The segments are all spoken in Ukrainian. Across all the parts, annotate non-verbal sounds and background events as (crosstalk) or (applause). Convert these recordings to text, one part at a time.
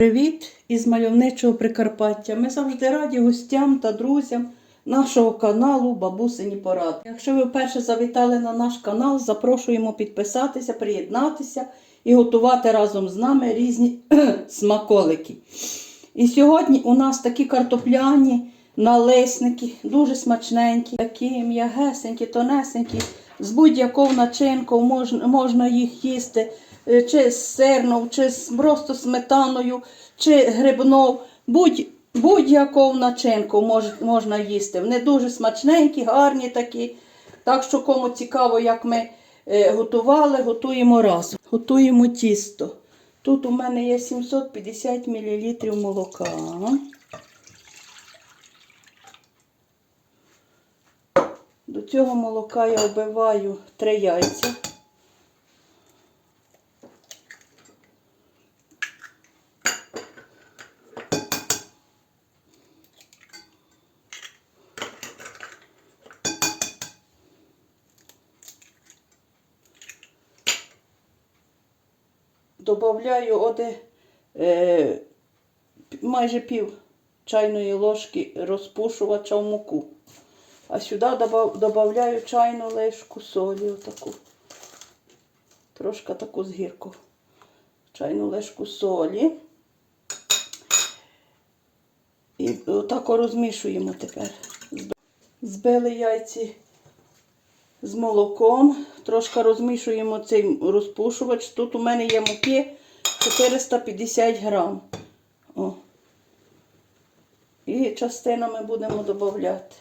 Привіт із мальовничого Прикарпаття. Ми завжди раді гостям та друзям нашого каналу Бабусині Поради. Якщо ви вперше завітали на наш канал, запрошуємо підписатися, приєднатися і готувати разом з нами різні (clears throat) смаколики. І сьогодні у нас такі картопляні налисники, дуже смачненькі, такі м'ягесенькі, тонесенькі, з будь-якою начинкою можна, можна їх їсти, чи з сирною, чи з просто сметаною, чи грибною. Будь, будь-яку начинку мож, можна їсти. Вони дуже смачненькі, гарні такі. Так що, кому цікаво, як ми е, готували, готуємо разом. Готуємо тісто. Тут у мене є 750 мл молока. До цього молока я вбиваю 3 яйця. Добавляю оде, е, майже пів чайної ложки розпушувача в муку. А сюди додаю чайну ложку солі, отаку. Трошки таку з гірку. Чайну ложку солі. І отак розмішуємо тепер. Збили яйці з молоком. Трошки розмішуємо цей розпушувач. Тут у мене є муки 450 грам. О. І частинами будемо додати.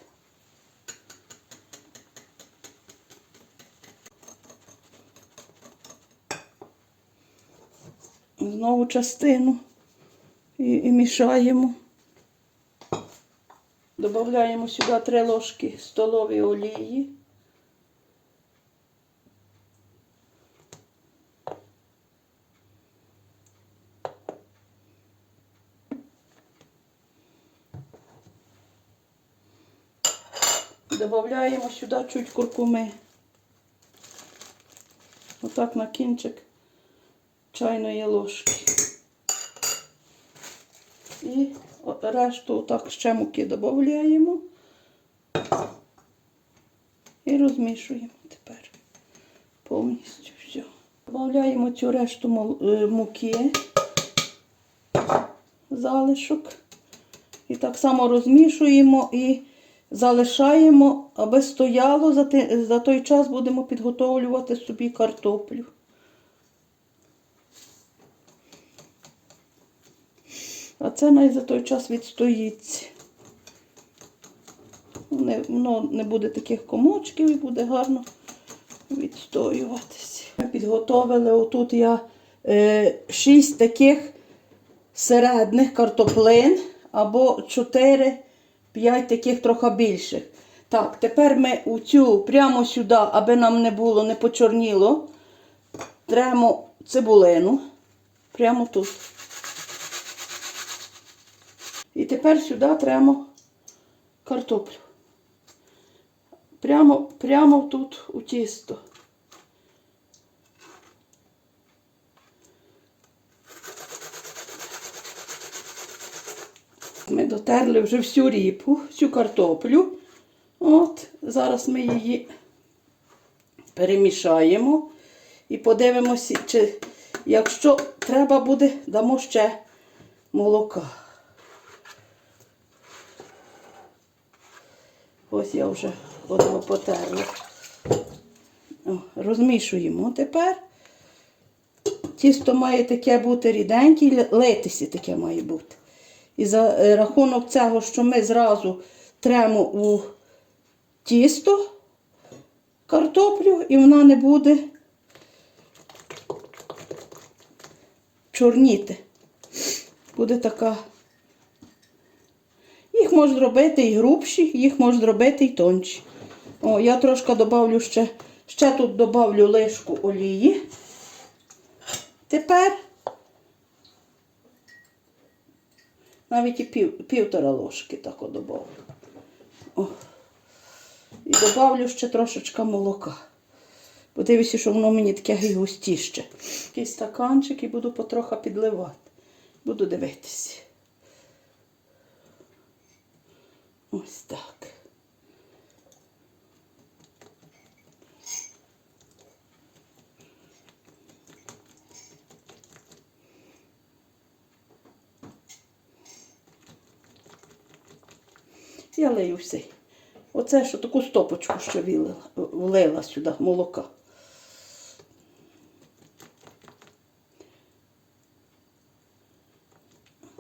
Знову частину і, і мішаємо. Додаємо сюди 3 ложки столової олії. Додаємо сюди чуть куркуми. Отак на кінчик чайної ложки. І решту так ще муки додаємо і розмішуємо тепер повністю все. Додаємо цю решту е, муки, залишок. І так само розмішуємо і залишаємо, аби стояло. За, той час будемо підготовлювати собі картоплю. А це навіть за той час відстоїться. Не, воно не буде таких комочків і буде гарно відстоюватися. Ми підготовили отут я е, 6 таких середніх картоплин або 4-5 таких трохи більших. Так, тепер ми у цю прямо сюди, аби нам не було, не почорніло, тремо цибулину. Прямо тут. І тепер сюди тремо картоплю. Прямо, прямо тут у тісто. Дотерли вже всю ріпу, всю картоплю. От, зараз ми її перемішаємо і подивимося, чи якщо треба буде, дамо ще молока. Ось я вже одного потерла. О, розмішуємо тепер. Тісто має таке бути ріденьке, литися таке має бути. І за е, рахунок цього, що ми зразу тремо у тісто картоплю, і вона не буде чорніти. Буде така. Їх можна зробити і грубші, їх можна зробити і тонші. О, я трошки добавлю ще, ще тут добавлю лишку олії. Тепер навіть і пів, півтора ложки так добавлю. О. І добавлю ще трошечка молока. Подивіться, що воно мені таке густіще. Такий стаканчик і буду потроха підливати. Буду дивитися. Ось так. Я лию все. Оце що таку стопочку що вилила, влила сюди молока.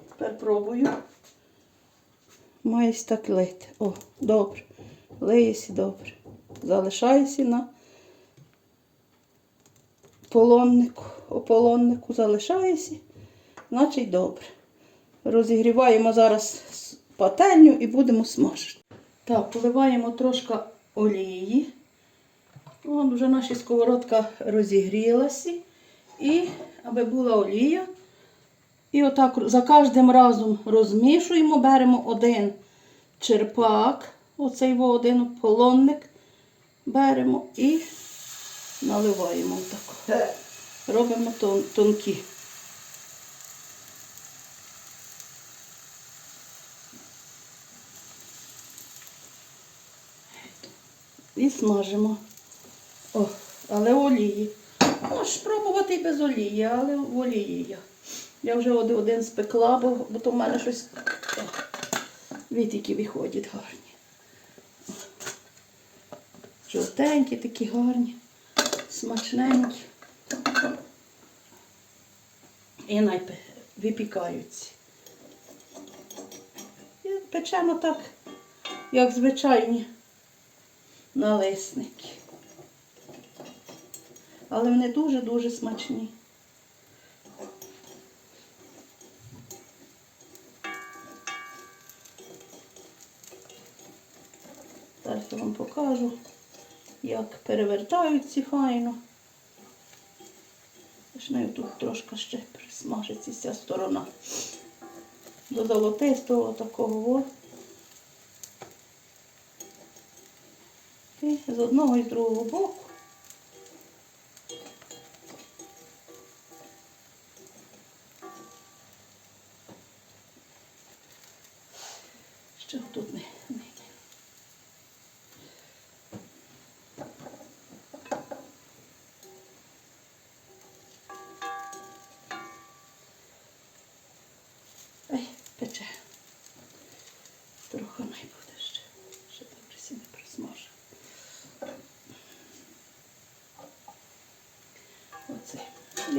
Тепер пробую. Маєсь так лити. О, добре. Лиєсі добре. Залишаєсі на полоннику. Ополоннику залишаєсі. Значить добре. Розігріваємо зараз пательню і будемо смажити. Так, поливаємо трошки олії. Вон вже наша сковородка розігрілася. І аби була олія. І отак за кожним разом розмішуємо, беремо один черпак, оцей один полонник, беремо і наливаємо отак. Робимо тон, тонкі. І смажимо. О, але олії. Можеш спробувати і без олії, але в олії я. Я вже один, спекла, бо, бо то в мене щось о, вітики виходять гарні. Жовтенькі такі гарні, смачненькі. І найпе випікаються. І печемо так, як звичайні налисники. Але вони дуже-дуже смачні. Зараз я вам покажу, як перевертаються файно. Починаю тут трошки ще присмажиться ця сторона. До золотистого такого. З одного і з другого боку.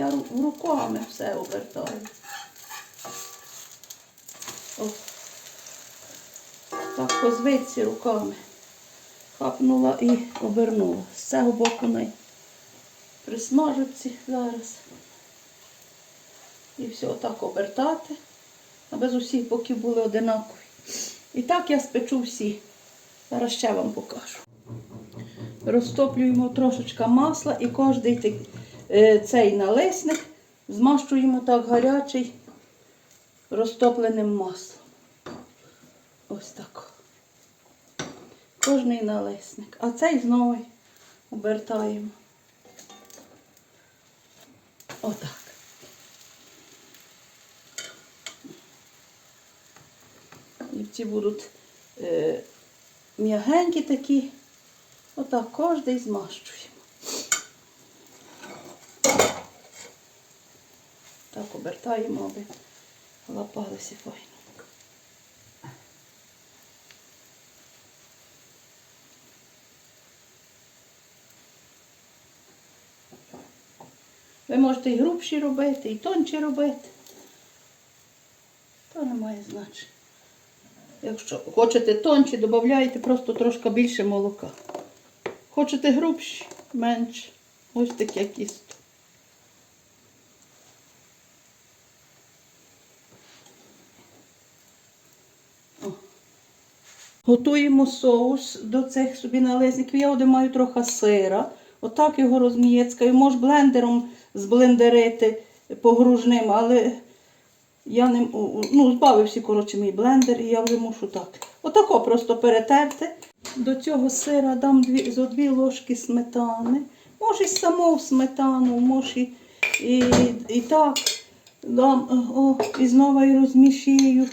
Я руками все обертаю. О. Так по звичці руками. Хапнула і обернула. З цього боку не присмажуться зараз. І все так обертати, аби з усіх боків були одинакові. І так я спечу всі. Зараз ще вам покажу. Розтоплюємо трошечка масла і кожний цей налисник змащуємо так гарячий розтопленим маслом. Ось так. Кожний налисник. А цей знову обертаємо. Отак. І ці будуть е, м'ягенькі такі. Отак кожний змащуємо. Так обертаємо, аби лапалися файно. Ви можете і грубші робити, і тонші робити. То не має значення. Якщо хочете тонші, додаєте просто трошки більше молока. Хочете грубші, менше. Ось таке кісто. Готуємо соус до цих собі налисників. Я маю трохи сира. Отак його розмієцькаю. Може блендером зблендерити погружним, але я не ну, збавився, коротше, мій блендер, і я вже мушу так. Отако просто перетерти. До цього сира дам дві, зо дві ложки сметани. Може, й саму сметану, може і, і, і так. Дам, о, і знову і розмішую.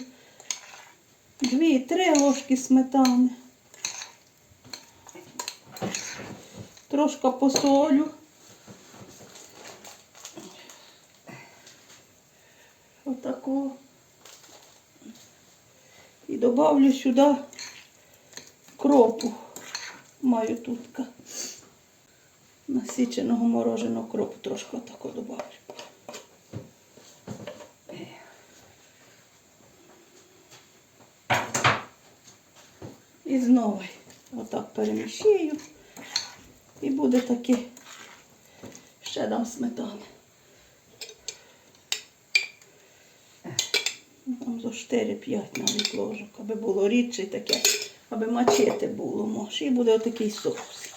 Дві, три ложки сметани. Трошки посолю. Отако. І добавлю сюди кропу. Маю тут насіченого мороженого кропу. Трошки отако добавлю. І знову отак переміщую. І буде таке. Ще дам сметани. Там зо 4-5 навіть ложок, аби було рідше таке, аби мачити було, може. І буде отакий соус.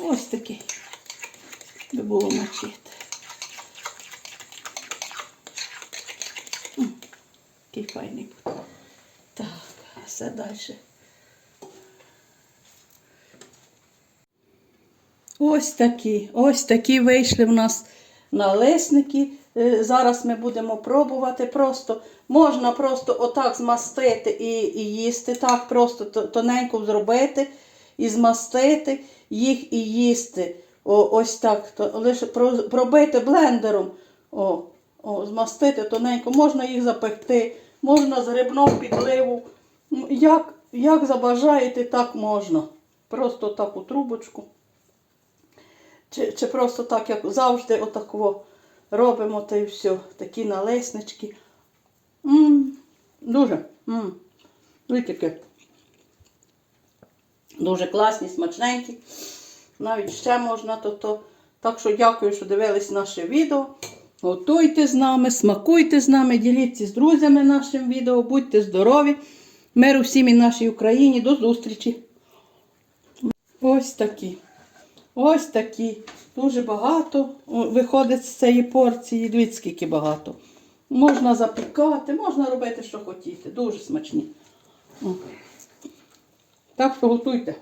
Ось такий. Аби було мачити. М, Який файний буде. Так, все далі. Ось такі, ось такі вийшли в нас налисники. Е, Зараз ми будемо пробувати. Просто можна просто отак змастити і, і їсти. Так, просто тоненько зробити і змастити їх і їсти. О, ось так. То, лише пробити блендером. О, о, змастити тоненько. Можна їх запекти, можна з грибного підливу. Як, як забажаєте, так можна. Просто так у трубочку. Чи, чи просто так, як завжди, отаково робимо та й все. Такі налеснички. м дуже. м Витяки. Дуже класні, смачненькі. Навіть ще можна то то. Так що дякую, що дивились наше відео. Готуйте з нами, смакуйте з нами, діліться з друзями нашим відео, будьте здорові. Миру всім і нашій Україні. До зустрічі. Ось такі. Ось такі. Дуже багато виходить з цієї порції. Дивіться, скільки багато. Можна запікати, можна робити, що хотіти. Дуже смачні. Так що готуйте.